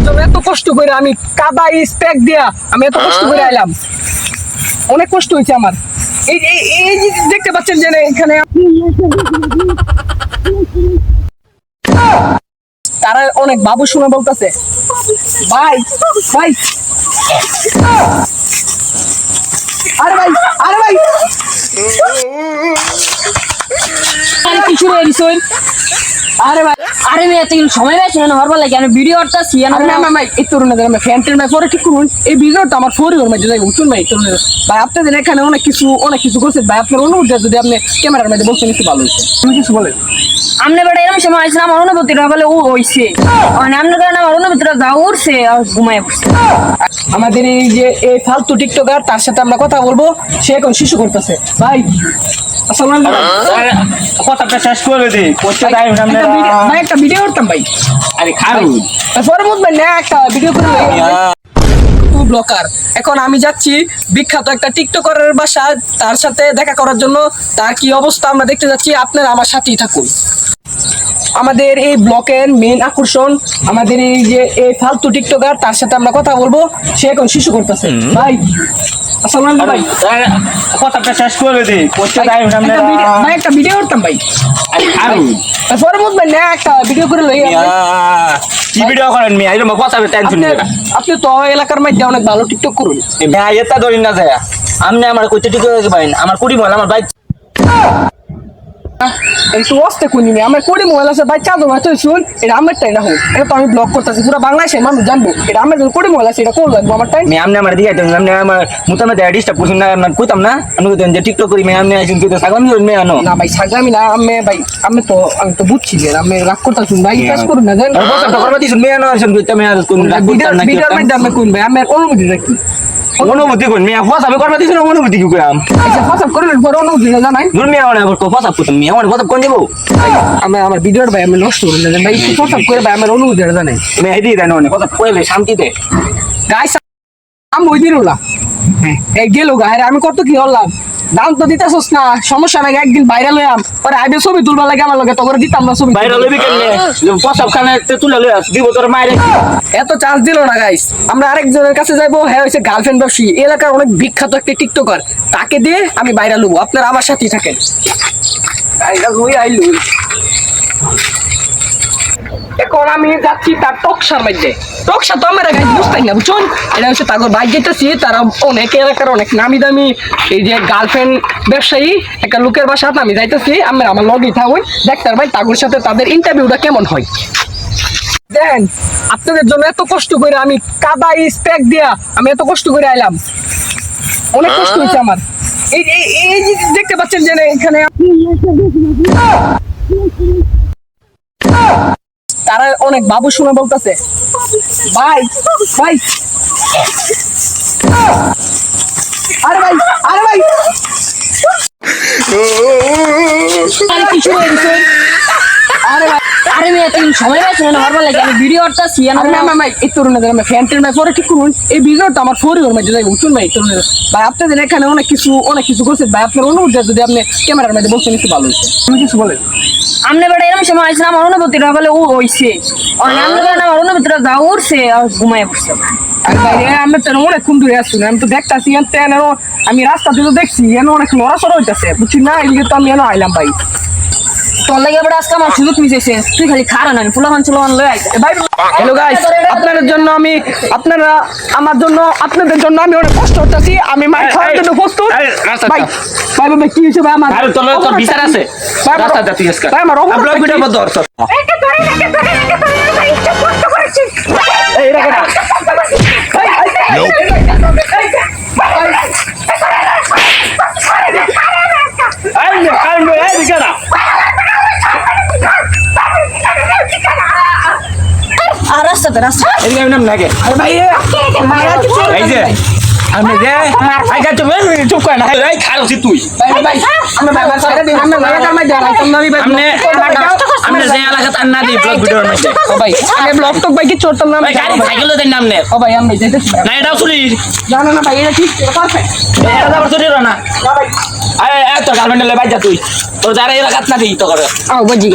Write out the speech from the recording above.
আপনাদের জন্য এত কষ্ট করে আমি কাদা স্প্যাক দিয়া আমি এত কষ্ট করে আইলাম। অনেক কষ্ট হয়েছে আমার। এই এই- দেখতে পাচ্ছেন যে এখানে তারা অনেক বাবু শুনে বলতেছে ভাই ভাই। আরে ভাই আরে ভাই। আরে ভাই আরে মেয়ে তুই সময় পাইছ না হরবার লাগে আমি ভিডিও না ভাই ফ্যান টেন ভাই পরে ঠিক করুন। এই ভিডিওটা আমার ফোর ওর মধ্যে যাই উঠুন ভাই আপনাদের এখানে অনেক কিছু অনেক কিছু করছেন ভাই আপনার অনুভূতি যদি আপনি ক্যামেরার মধ্যে বলছেন একটু ভালো হয়েছে তুমি কিছু বলেন। আমনে বেটা এরকম সময় আইছে আমার অনুভূতিটা বলে ও হইছে। মানে আমনে কারণে আমার অনুভূতিটা যা উঠছে আর ঘুমায় পড়ছে। আমাদের এই যে এই ফালতু টিকটকার তার সাথে আমরা কথা বলব সে এখন শিশু করতেছে। ভাই কথাটা শেষ করে দি। করতে তাই ভাই একটা ভিডিও করতাম ভাই। আরে খারু। পরে বুঝবেন না একটা ভিডিও করে ব্লকার এখন আমি যাচ্ছি বিখ্যাত একটা টিকটকারের বাসা তার সাথে দেখা করার জন্য। তার কি অবস্থা আমরা দেখতে যাচ্ছি আপনারা আমার সাথেই থাকুন। আমাদের এই ব্লকের মেন আকর্ষণ আমাদের এই যে এই ফালতু টিকটকার তার সাথে আমরা কথা বলব। সে এখন শিশু করতেছে। ভাই কথাটা শেষ করে দি করতে ভাই, তাই একটা ভিডিও- করতাম ভাই। না একটা ভিডিও করে লই কি ভিডিও করেন কথা আপনি আপনি তো এলাকার মধ্যে অনেক ভালো টিকটক করুন। এটা ধরি না যায়। আমার কইতে পাইন আমার কুড়ি বল আমার বাইক একটু অস্তে কুনি আমার কোড়ি মোবাইল আছে ভাই চাঁদো ভাই তুই শুন এটা আমার টাই না হোক। এটা তো আমি ব্লক করতেছি পুরো বাংলাদেশের মানুষ জানব। এটা আমার কোড়ি মোবাইল আছে এটা কোন লাগবো আমার টাইম আমনে আমার দিকে দেন আমনে আমার মুতামে দেয়া ডিস্টার্ব করছেন না আমি কইতাম না? আমি কইতাম যে টিকটক করি মিয়া আমনে আইছেন কইতে সাগম নি মিয়া নো না ভাই সাগরামি না আমি ভাই আমি তো আমি তো বুঝছি যে আমি রাগ করতেছি ভাই কাজ করুন না জান। আর তো করবা দিছেন মিয়া নো আইছেন কইতে মিয়া কোন রাগ করতাম না ভিডিওর মধ্যে আমি কোন ভাই আমার অনুমতি রাখি অনুভূতি কোন? মিয়া ফসাবে করবা না অনুভূতি কি কইম আচ্ছা ফসাব পর অনুভূতি না জানাই। নুন মিয়া মানে আবার হোয়াটসঅ্যাপ করতে মিয়া মানে ফসাব কোন দেব? আমি আমার ভিডিওর ভাই আমি নষ্ট করে দেন ভাই ফসাব করে ভাই আমার অনুমতি জানাই। আমি হেদি দেন মানে ফসাব কইলে শান্তিতে। গাইস আমি ওই দিন হলা। এই গেল গায়ের আমি কত কি হলাম দাম তো দিতেছস না সমস্যা নাই একদিন বাইরে হইয়াম পরে আইবে ছবি তুলবা লাগে আমার লগে তখন দিতাম না ছবি বাইরে লইবি কেন ফসাব খানে তুলে লই আস দিব তোর মায়ের। এত চান্স দিল না গাইস আমরা আরেকজনের কাছে যাইবো হ্যাঁ হইছে গার্লফ্রেন্ড ব্যবসায়ী এলাকার অনেক বিখ্যাত একটা টিকটকার তাকে দিয়ে আমি ভাইরাল লব আপনারা আমার সাথেই থাকেন। গাইস হই আইলু এখন আমি যাচ্ছি তার টকসার মধ্যে। টকসা তো আমরা গাইজ বুঝতাই না, বুঝুন? এটা হচ্ছে তারপর বাইক যেতেছি, তারা অনেক এলাকার অনেক নামি দামি এই যে গার্লফ্রেন্ড ব্যবসায়ী, একটা লোকের বাসাতে আমি যাইতেছি, আমরা আমার লগেই থাকুন। দেখতে ভাই, তাগুর সাথে তাদের ইন্টারভিউটা কেমন হয়? দেন, আপনাদের জন্য এত কষ্ট করে আমি কাদা স্প্যাক দিয়া আমি এত কষ্ট করে আইলাম। অনেক কষ্ট হয়েছে আমার। এই- এই দেখতে পাচ্ছেন যে এখানে তারা অনেক বাবু শুনে বলতেছে ভাই ভাই। আরে ভাই আরে ভাই। আরে কিছু আরে সময় পাইছ না লাগে আমি ভিডিও করতে না এই তরুণ আমি ফ্যান টেন পরে ঠিক করুন এই ভিডিওটা আমার ফোর ওর মধ্যে যাই উঠুন ভাই তরুণ ভাই আপনাদের এখানে অনেক কিছু অনেক কিছু করছেন ভাই আপনার অনুভূতি যদি আপনি ক্যামেরার মধ্যে বলছেন একটু ভালো হয়েছে তুমি কিছু বলেন। আমনে বেটা এরকম সময় আইছে আমার অনুভূতিটা বলে ও হইছে। আমনে কারণে আমার অনুভূতিটা যা উঠছে আর ঘুমায় পড়ছে। আমি তো অনেকক্ষণ ধরে আসছি আমি তো দেখতাছি আমি রাস্তা দিয়ে দেখছি এন অনেক লড়াচড়া হইতাছে বুঝছি না এদিকে তো আমি আইলাম ভাই। তোর লাগে আজকে আমার সুযোগ মিশেছে তুই খালি খারা না ফুলামান চুলামান লয়ে আইতে ভাই হ্যালো গাইস আপনাদের জন্য আমি আপনারা আমার জন্য আপনাদের জন্য আমি অনেক কষ্ট করতেছি আমি মার খাওয়ার জন্য প্রস্তুত ভাই ভাই ভাই ভাই, কি ভাই আমার আরে তোর তোর বিচার আছে ভাই, আমার- তুই আজকে ভাই আমার ব্লগ ভিডিও বন্ধ কর একে ধরে একে ধরে একে ধরে একে ইচ্ছা করতে এই, এটা আর রাস্তাতে রাস্তা এই নাম নাকি আরে ভাই এ, মারা কিছু এই যে আমি যে আই গা তুমি চুপ কর না এই খারো সি তুই ভাই ভাই আমরা ভাই ভাই দিন আমরা এলাকার মধ্যে আইতাম না আমি ভাই আমনে যে এলাকা তার না দি ব্লগ ভিডিওর মধ্যে ও ভাই আমি ব্লগ টক ভাই কি চড়তাম না ভাই গাড়ি সাইকেল দেন নাম নে ও ভাই আমি যেতেছি ভাই। না এটাও চুরি না না না ভাই এটা ঠিক পারফেক্ট এটা যাবার চুরি না না আরে এত গার্লফ্রেন্ড লে বাইজা তুই তোর যারা এলাকাত না দি তো করে আও বুঝি